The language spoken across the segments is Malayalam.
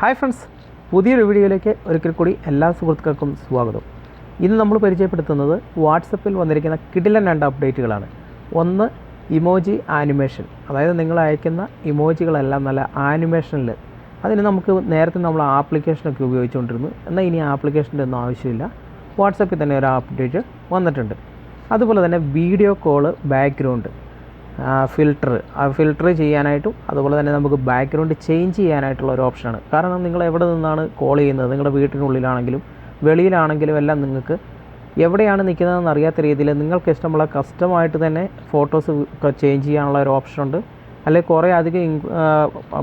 ഹായ് ഫ്രണ്ട്സ് പുതിയൊരു വീഡിയോയിലേക്ക് ഒരിക്കൽ കൂടി എല്ലാ സുഹൃത്തുക്കൾക്കും സ്വാഗതം. ഇന്ന് നമ്മൾ പരിചയപ്പെടുത്തുന്നത് വാട്സപ്പിൽ വന്നിരിക്കുന്ന കിടിലൻ രണ്ട് അപ്ഡേറ്റുകളാണ്. ഒന്ന് ഇമോജി ആനിമേഷൻ. അതായത് നിങ്ങൾ അയക്കുന്ന ഇമോജികളെല്ലാം നല്ല ആനിമേഷനിൽ അതിന് നമുക്ക് നേരത്തെ നമ്മൾ ആപ്ലിക്കേഷനൊക്കെ ഉപയോഗിച്ചുകൊണ്ടിരുന്നു. എന്നാൽ ഇനി ആപ്ലിക്കേഷന്റെ ഒന്നും ആവശ്യമില്ല. വാട്സപ്പിൽ തന്നെ ഒരു അപ്ഡേറ്റ് വന്നിട്ടുണ്ട്. അതുപോലെ തന്നെ video call background. Filter filter ചെയ്യാനായിട്ടും അതുപോലെ തന്നെ നമുക്ക് ബാക്ക്ഗ്രൗണ്ട് ചേഞ്ച് ചെയ്യാനായിട്ടുള്ള ഒരു ഓപ്ഷനാണ് കാരണം നിങ്ങൾ എവിടെ നിന്നാണ് കോൾ ചെയ്യുന്നത്? നിങ്ങളുടെ വീട്ടിനുള്ളിലാണെങ്കിലും വെളിയിലാണെങ്കിലും എല്ലാം നിങ്ങൾക്ക് എവിടെയാണ് നിൽക്കുന്നതെന്ന് അറിയാത്ത രീതിയിൽ നിങ്ങൾക്ക് ഇഷ്ടമുള്ള കസ്റ്റമായിട്ട് തന്നെ ഫോട്ടോസ് ചേഞ്ച് ചെയ്യാനുള്ള ഒരു ഓപ്ഷൻ ഉണ്ട്. അല്ലെങ്കിൽ കുറേ അധികം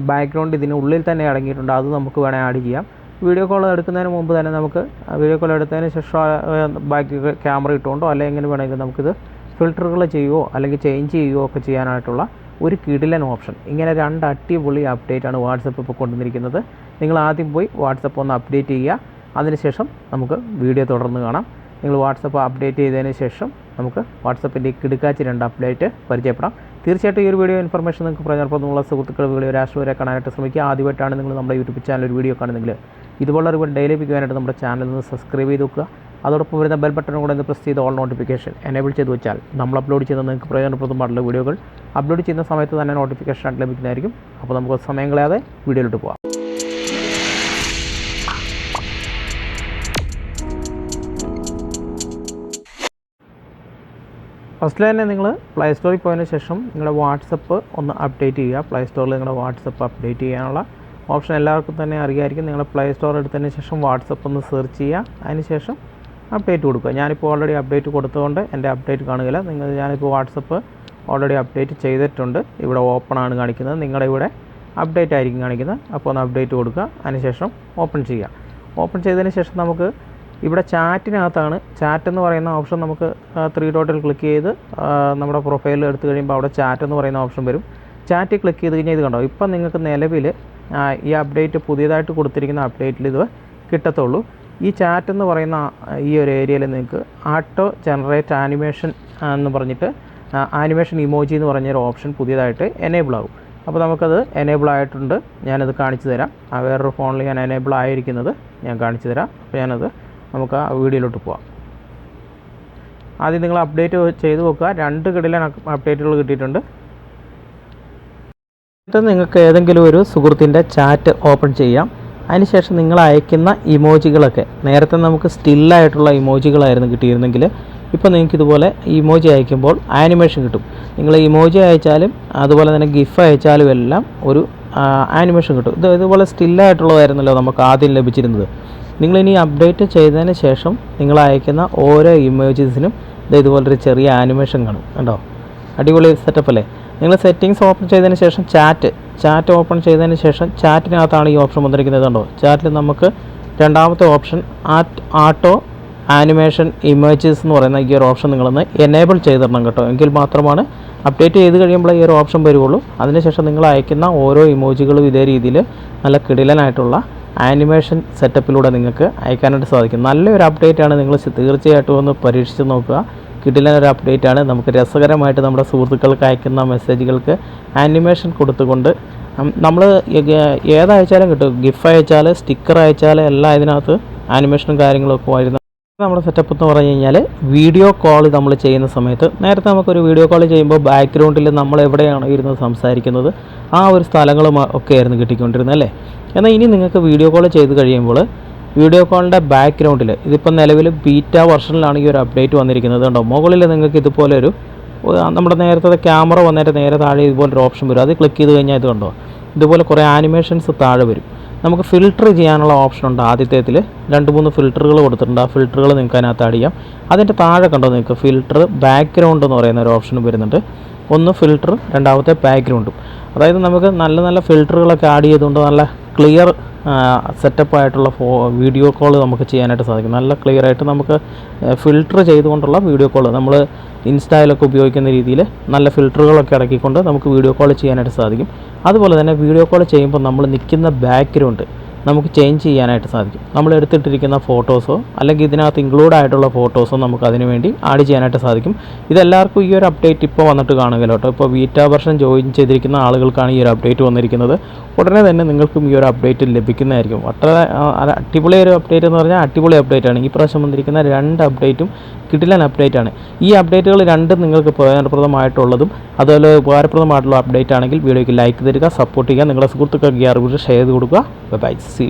ബാക്ക്ഗ്രൗണ്ട് ഇതിന് ഉള്ളിൽ തന്നെ അടങ്ങിയിട്ടുണ്ട്. അത് നമുക്ക് വേണമെങ്കിൽ ആഡ് ചെയ്യാം. വീഡിയോ കോൾ എടുക്കുന്നതിന് മുമ്പ് തന്നെ നമുക്ക് വീഡിയോ കോൾ എടുത്തതിന് ശേഷം ബാക്ക് ക്യാമറ ഇട്ടുകൊണ്ടോ അല്ലെങ്കിൽ എങ്ങനെ വേണമെങ്കിലും നമുക്കിത് ഫിൽറ്ററുകൾ ചെയ്യുകയോ അല്ലെങ്കിൽ ചേഞ്ച് ചെയ്യുകയോ ഒക്കെ ചെയ്യാനായിട്ടുള്ള ഒരു കിടിലൻ ഓപ്ഷൻ. ഇങ്ങനെ രണ്ട് അടിപൊളി അപ്ഡേറ്റ് ആണ് വാട്സപ്പ് ഇപ്പോൾ കൊണ്ടുവന്നിരിക്കുന്നത്. നിങ്ങൾ ആദ്യം പോയി വാട്സപ്പ് ഒന്ന് അപ്ഡേറ്റ് ചെയ്യുക. അതിനുശേഷം നമുക്ക് വീഡിയോ തുടർന്ന് കാണാം. നിങ്ങൾ വാട്സപ്പ് അപ്ഡേറ്റ് ചെയ്തതിന് ശേഷം നമുക്ക് വാട്സപ്പിന്റെ കിടുക്കാച്ച് രണ്ട് അപ്ഡേറ്റ് പരിചയപ്പെടാം. തീർച്ചയായിട്ടും ഈ ഒരു വീഡിയോ ഇൻഫർമേഷൻ നിങ്ങൾക്ക് പ്രയോജനപ്രദമുള്ള സുഹൃത്തുക്കൾ വീഡിയോ രാഷ്ട്രീയ കാണാനായിട്ട് ശ്രമിക്കുക. ആദ്യമായിട്ടാണ് നിങ്ങൾ നമ്മുടെ യൂട്യൂബ് ചാനൽ ഒരു വീഡിയോ കാണുന്നെങ്കിൽ ഇതുപോലുള്ള ഒരു ഡെയിലി ലഭിക്കുവാനായിട്ട് നമ്മുടെ ചാനൽ നിന്ന് സബ്സ്ക്രൈബ് ചെയ്ത് വെക്കുക. അതോടൊപ്പം വരുന്ന ബെൽ ബട്ടൺ കൂടെ ഒന്ന് പ്രസ് ചെയ്ത് ഓൾ നോട്ടിഫിക്കേഷൻ എനേബിൾ ചെയ്ത് വെച്ചാൽ നമ്മൾ അപ്ലോഡ് ചെയ്യുന്ന നിങ്ങൾക്ക് പ്രയോജനപ്രദമായിട്ടുള്ള വീഡിയോകൾ അപ്ലോഡ് ചെയ്യുന്ന സമയത്ത് തന്നെ നോട്ടിഫിക്കേഷൻ ആയിട്ട് ലഭിക്കുന്നതായിരിക്കും. അപ്പോൾ നമുക്ക് സമയം കളയാതെ വീഡിയോയിലോട്ട് പോകാം ഫസ്റ്റിൽ തന്നെ നിങ്ങൾ പ്ലേ സ്റ്റോറിൽ പോയതിന് ശേഷം നിങ്ങളുടെ വാട്സപ്പ് ഒന്ന് അപ്ഡേറ്റ് ചെയ്യുക. പ്ലേ സ്റ്റോറിൽ നിങ്ങളുടെ വാട്സപ്പ് അപ്ഡേറ്റ് ചെയ്യാനുള്ള ഓപ്ഷൻ എല്ലാവർക്കും തന്നെ അറിയാമായിരിക്കും നിങ്ങൾ പ്ലേ സ്റ്റോർ എടുത്തതിന് ശേഷം വാട്സപ്പ് ഒന്ന് സെർച്ച് ചെയ്യുക. അതിന് ശേഷം അപ്ഡേറ്റ് കൊടുക്കുക. ഞാനിപ്പോൾ ഓൾറെഡി അപ്ഡേറ്റ് കൊടുത്തതുകൊണ്ട് എന്റെ അപ്ഡേറ്റ് കാണുകയില്ല നിങ്ങൾ ഞാനിപ്പോൾ വാട്സപ്പ് ഓൾറെഡി അപ്ഡേറ്റ് ചെയ്തിട്ടുണ്ട്. ഇവിടെ ഓപ്പൺ ആണ് കാണിക്കുന്നത്. നിങ്ങളുടെ ഇവിടെ അപ്ഡേറ്റ് ആയിരിക്കും കാണിക്കുന്നത്. അപ്പോൾ ഒന്ന് അപ്ഡേറ്റ് കൊടുക്കുക. അതിനുശേഷം ഓപ്പൺ ചെയ്യുക. ഓപ്പൺ ചെയ്തതിന് ശേഷം നമുക്ക് ഇവിടെ ചാറ്റിനകത്താണ്. ചാറ്റ് എന്ന് പറയുന്ന ഓപ്ഷൻ നമുക്ക് ത്രീ ഡോട്ടിൽ ക്ലിക്ക് ചെയ്ത് നമ്മുടെ പ്രൊഫൈലിൽ എടുത്തു കഴിയുമ്പോൾ അവിടെ ചാറ്റ് എന്ന് പറയുന്ന ഓപ്ഷൻ വരും. ചാറ്റ് ക്ലിക്ക് ചെയ്ത് കഴിഞ്ഞാൽ ഇത് കണ്ടോ? ഇപ്പം നിങ്ങൾക്ക് നിലവിൽ ഈ അപ്ഡേറ്റ് പുതിയതായിട്ട് കൊടുത്തിരിക്കുന്ന അപ്ഡേറ്റിൽ ഇത് കിട്ടത്തുള്ളൂ. ഈ ചാറ്റ് എന്ന് പറയുന്ന ഈ ഒരു ഏരിയയിൽ നിങ്ങൾക്ക് ആട്ടോ ജനറേറ്റ് ആനിമേഷൻ എന്ന് പറഞ്ഞിട്ട് ആനിമേഷൻ ഇമോജി എന്ന് പറഞ്ഞൊരു ഓപ്ഷൻ പുതിയതായിട്ട് എനേബിൾ ആകും. അപ്പോൾ നമുക്കത് എനേബിൾ ആയിട്ടുണ്ട്. ഞാനത് കാണിച്ചു തരാം. ആ വേറൊരു ഫോണിൽ ഞാൻ എനേബിൾ ആയിരിക്കുന്നത് ഞാൻ കാണിച്ചു തരാം. അപ്പോൾ ഞാനത് നമുക്ക് ആ വീഡിയോയിലോട്ട് പോവാം. ആദ്യം നിങ്ങൾ അപ്ഡേറ്റ് ചെയ്ത് നോക്കുക രണ്ട് കിടിലൻ അപ്ഡേറ്റുകൾ കിട്ടിയിട്ടുണ്ട്. എന്നിട്ട് നിങ്ങൾക്ക് ഏതെങ്കിലും ഒരു സുഹൃത്തിന്റെ ചാറ്റ് ഓപ്പൺ ചെയ്യാം. അതിനുശേഷം നിങ്ങൾ അയക്കുന്ന ഇമോജികളൊക്കെ. നേരത്തെ നമുക്ക് സ്റ്റില്ലായിട്ടുള്ള ഇമോജികളായിരുന്നു കിട്ടിയിരുന്നെങ്കിൽ ഇപ്പോൾ നിങ്ങൾക്ക് ഇതുപോലെ ഇമോജി അയക്കുമ്പോൾ ആനിമേഷൻ കിട്ടും. നിങ്ങൾ ഇമോജി അയച്ചാലും അതുപോലെ തന്നെ ഗിഫ് അയച്ചാലും എല്ലാം ഒരു ആനിമേഷൻ കിട്ടും. ഇത് ഇതുപോലെ സ്റ്റില്ലായിട്ടുള്ളതായിരുന്നല്ലോ നമുക്ക് ആദ്യം ലഭിച്ചിരുന്നത്. നിങ്ങളിനി അപ്ഡേറ്റ് ചെയ്തതിന് ശേഷം നിങ്ങൾ അയക്കുന്ന ഓരോ ഇമോജീസിനും ഇത് ഇതുപോലൊരു ചെറിയ ആനിമേഷൻ കാണും. കണ്ടോ? അടിപൊളി സെറ്റപ്പ് അല്ലേ? നിങ്ങൾ സെറ്റിങ്സ് ഓപ്പൺ ചെയ്തതിന് ശേഷം ചാറ്റ് ചാറ്റ് ഓപ്പൺ ചെയ്തതിന് ശേഷം ചാറ്റിനകത്താണ് ഈ ഓപ്ഷൻ വന്നിരിക്കുന്നത് കണ്ടോ? ചാറ്റിൽ നമുക്ക് രണ്ടാമത്തെ ഓപ്ഷൻ ആറ്റ് ആട്ടോ ആനിമേഷൻ ഇമേജസ് എന്ന് പറയുന്ന ഈ ഒരു ഓപ്ഷൻ നിങ്ങളൊന്ന് എനേബിൾ ചെയ്തിടണം കേട്ടോ. എങ്കിൽ മാത്രമാണ് അപ്ഡേറ്റ് ചെയ്ത് കഴിയുമ്പോൾ ഈ ഒരു ഓപ്ഷൻ വരുള്ളൂ അതിനുശേഷം നിങ്ങൾ അയക്കുന്ന ഓരോ ഇമോജികളും ഇതേ രീതിയിൽ നല്ല കിടിലനായിട്ടുള്ള ആനിമേഷൻ സെറ്റപ്പിലൂടെ നിങ്ങൾക്ക് അയക്കാനായിട്ട് സാധിക്കും. നല്ലൊരു അപ്ഡേറ്റ് ആണ് നിങ്ങൾ തീർച്ചയായിട്ടും ഒന്ന് പരീക്ഷിച്ച് നോക്കുക. കിടിലൻ ഒരു അപ്ഡേറ്റ് ആണ്. നമുക്ക് രസകരമായിട്ട് നമ്മുടെ സുഹൃത്തുക്കൾക്ക് അയക്കുന്ന മെസ്സേജുകൾക്ക് ആനിമേഷൻ കൊടുത്തുകൊണ്ട് നമ്മൾ ഏതയച്ചാലും കിട്ടും. ഗിഫ് അയച്ചാൽ സ്റ്റിക്കർ അയച്ചാൽ എല്ലാം ഇതിനകത്ത് ആനിമേഷനും കാര്യങ്ങളൊക്കെ ആയിരുന്നു നമ്മുടെ സെറ്റപ്പ് എന്ന് പറഞ്ഞു കഴിഞ്ഞാൽ വീഡിയോ കോൾ നമ്മൾ ചെയ്യുന്ന സമയത്ത് നേരത്തെ നമുക്കൊരു വീഡിയോ കോൾ ചെയ്യുമ്പോൾ ബാക്ക്ഗ്രൗണ്ടിൽ നമ്മൾ എവിടെയാണോ ഇരുന്ന് സംസാരിക്കുന്നത് ആ ഒരു സ്ഥലങ്ങളും ഒക്കെ ആയിരുന്നു കിട്ടിക്കൊണ്ടിരുന്നത് അല്ലേ? എന്നാൽ ഇനി നിങ്ങൾക്ക് വീഡിയോ കോൾ ചെയ്ത് കഴിയുമ്പോൾ വീഡിയോ കോളിന്റെ ബാക്ക്ഗ്രൗണ്ടിൽ ഇതിപ്പോൾ നിലവിൽ ബീറ്റ വെർഷനിലാണ് ഈ ഒരു അപ്ഡേറ്റ് വന്നിരിക്കുന്നത് കണ്ടോ? മുകളിൽ നിങ്ങൾക്ക് ഇതുപോലെ ഒരു നമ്മുടെ നേരത്തെ ക്യാമറ വന്നിട്ട് നേരെ താഴെ ഇതുപോലൊരു ഓപ്ഷൻ വരും. അത് ക്ലിക്ക് ചെയ്ത് കഴിഞ്ഞാൽ ഇത് കണ്ടോ? ഇതുപോലെ കുറേ ആനിമേഷൻസ് താഴെ വരും. നമുക്ക് ഫിൽട്ടർ ചെയ്യാനുള്ള ഓപ്ഷൻ ഉണ്ട് ആദ്യത്തേതിൽ രണ്ട് മൂന്ന് ഫിൽട്ടറുകൾ കൊടുത്തിട്ടുണ്ട്. ആ ഫിൽട്ടറുകൾ നിങ്ങൾക്ക് അതിനകത്ത് ആഡ് ചെയ്യാം. അതിന്റെ താഴെ കണ്ടോ നിങ്ങൾക്ക് ഫിൽറ്റർ ബാക്ക്ഗ്രൗണ്ട് എന്ന് പറയുന്ന ഒരു ഓപ്ഷൻ വരുന്നുണ്ട്. ഒന്ന് ഫിൽറ്റർ രണ്ടാമത്തെ ബാക്ക്ഗ്രൗണ്ടും അതായത് നമുക്ക് നല്ല നല്ല ഫിൽട്ടറുകളൊക്കെ ആഡ് ചെയ്തുകൊണ്ട് നല്ല ക്ലിയർ സെറ്റപ്പ് ആയിട്ടുള്ള ഫോ വീഡിയോ കോൾ നമുക്ക് ചെയ്യാനായിട്ട് സാധിക്കും. നല്ല ക്ലിയർ ആയിട്ട് നമുക്ക് ഫിൽട്ടർ ചെയ്തുകൊണ്ടുള്ള വീഡിയോ കോൾ നമ്മൾ ഇൻസ്റ്റയിലൊക്കെ ഉപയോഗിക്കുന്ന രീതിയിൽ നല്ല ഫിൽറ്ററുകളൊക്കെ ഇറക്കിക്കൊണ്ട് നമുക്ക് വീഡിയോ കോൾ ചെയ്യാനായിട്ട് സാധിക്കും. അതുപോലെ തന്നെ വീഡിയോ കോൾ ചെയ്യുമ്പോൾ നമ്മൾ നിൽക്കുന്ന ബാക്ക്ഗ്രൗണ്ട് നമുക്ക് ചേഞ്ച് ചെയ്യാനായിട്ട് സാധിക്കും. നമ്മൾ എടുത്തിട്ടിരിക്കുന്ന ഫോട്ടോസോ അല്ലെങ്കിൽ ഇതിനകത്ത് ഇൻക്ലൂഡ് ആയിട്ടുള്ള ഫോട്ടോസോ നമുക്ക് അതിന് വേണ്ടി ആഡ് ചെയ്യാനായിട്ട് സാധിക്കും. ഇതെല്ലാവർക്കും ഈ ഒരു അപ്ഡേറ്റ് ഇപ്പോൾ വന്നിട്ട് കാണുമല്ലോ കേട്ടോ ഇപ്പോൾ വീറ്റ വെർഷൻ ജോയിൻ ചെയ്തിരിക്കുന്ന ആളുകൾക്കാണ് ഈ ഒരു അപ്ഡേറ്റ് വന്നിരിക്കുന്നത്. ഉടനെ തന്നെ നിങ്ങൾക്കും ഈ ഒരു അപ്ഡേറ്റ് ലഭിക്കുന്നതായിരിക്കും. വളരെ അടിപൊളി ഒരു അപ്ഡേറ്റ് എന്ന് പറഞ്ഞാൽ അടിപൊളി അപ്ഡേറ്റ് ആണ്. ഈ പ്രാവശ്യം വന്നിരിക്കുന്ന രണ്ട് അപ്ഡേറ്റും കിടിലൻ അപ്ഡേറ്റ് ആണ്. ഈ അപ്ഡേറ്റുകൾ രണ്ടും നിങ്ങൾക്ക് പ്രയോജനപ്രദമായിട്ടുള്ളതും അതുപോലെ ഉപകാരപ്രദമായിട്ടുള്ള അപ്ഡേറ്റ് ആണെങ്കിൽ വീഡിയോയ്ക്ക് ലൈക്ക് തരിക സപ്പോർട്ട് ചെയ്യുക നിങ്ങളുടെ സുഹൃത്തുക്കൾക്ക് അറിവ് ഷെയർ ചെയ്ത് കൊടുക്കുക. By C